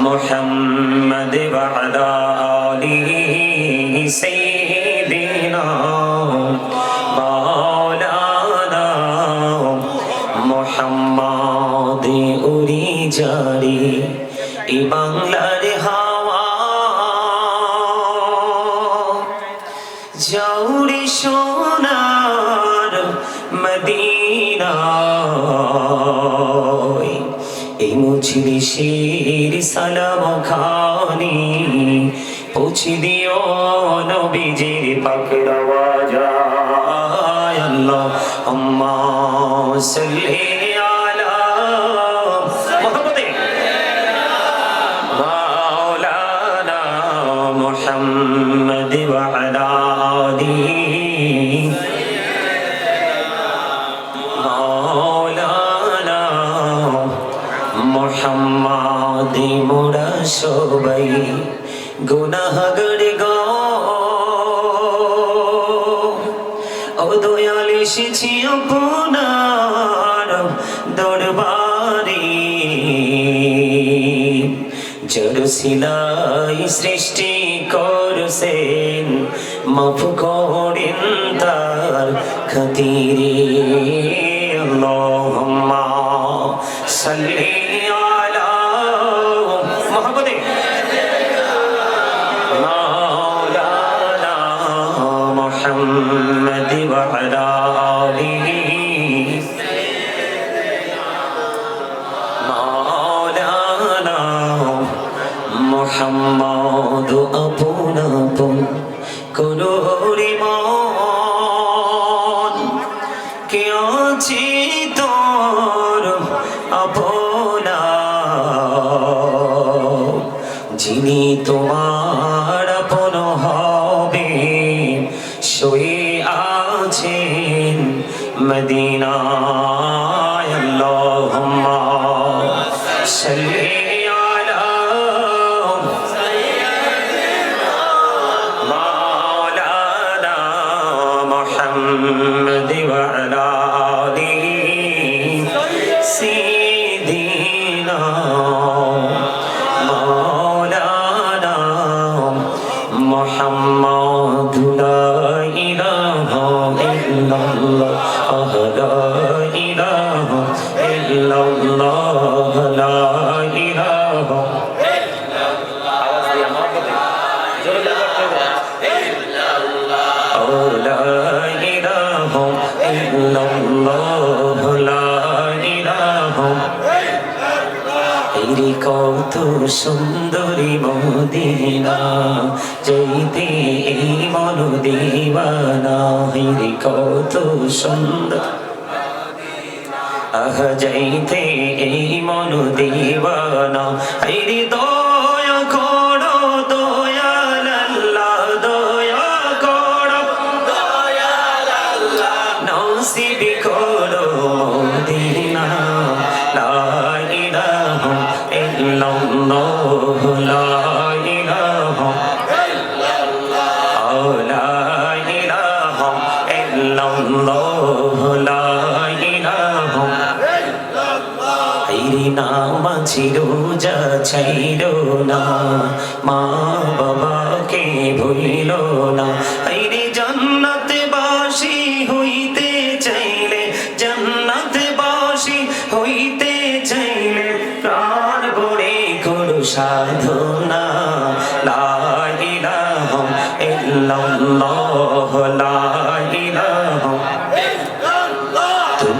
محمد وعلى آله سيدنا জৌরি সোনার মদিনায় এই মুছিলি শির সালাম খানি পৌঁছে দিও নবীজির পাকের আওয়াজ আল্লাহ, আম্মা সাল্লি محمد وعلى آله مولانا محمد মোরা সবাই গুনাহগার গো ও দয়াল এসেছি আপনার দরবারে জড় সিলাই সৃষ্টি করছেন। মাফ করেন তার খাতিরে। আল্লাহুম্মা সাল্লি মোহাম্মদ আপন আপন, কোন হরিমন কে আছি তোর আপনা যিনি তোমার আপন হবে শুয়ে আছেন মদিনা এরি কত সুন্দরী মদিনা যেতে এই মন দিবানা এরি কত সুন্দর। আহ, যাইতে এই মন দিবানা এরি আইরি নাম ছিল যা ছাইল না। মা বাবাকে ভুলিল না। আইরি জান্নাত বাসি হইতে চাইলে জান্নাত বাসি হইতে চাইলে প্রাণ গড়ে করু সাধনা। লা ইলাহা ইল্লাল্লাহ, লা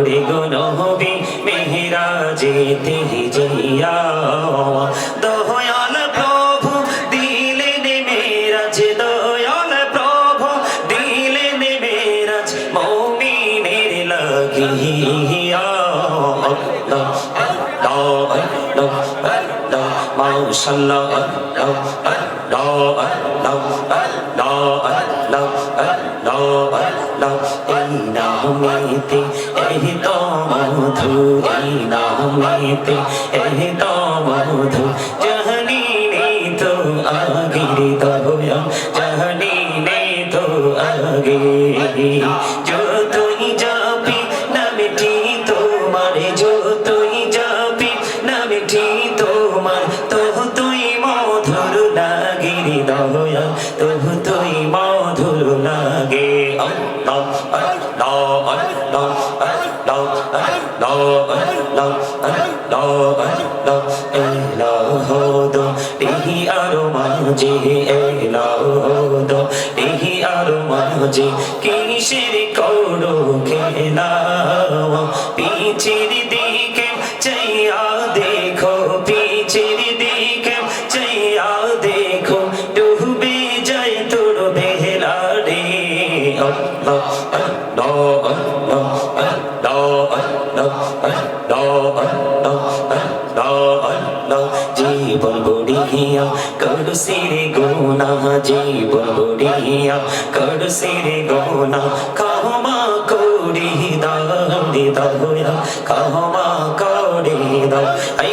কহুড়ি গুনহবি মেহরা যেতে জিয়া দয়াল প্রভু দিলেন মেরাজ দয়াল প্রভু দিলেন মেরাজ মৌমিনের লাগিয়া আল্লাহ নামেতে, এই তো মধু এই নামেতে এই তো মধু নেই তো আগির দয়া জানি নেই তো আগে যতই যাবি, নামটি তোমার, যতই যাবি, নামটি তোমার তহু তুই মধুর লাগে রে দয়া তহু তুই মধুর লাগে। মাঝে এলাহো দো দেহি আরও মাঝে কিসের করো খেলা করছি রে গোনা জীবন বুড়িয়া করছি রে গোনা, কাহমা করি দাও রে কাহমা করি দাও আই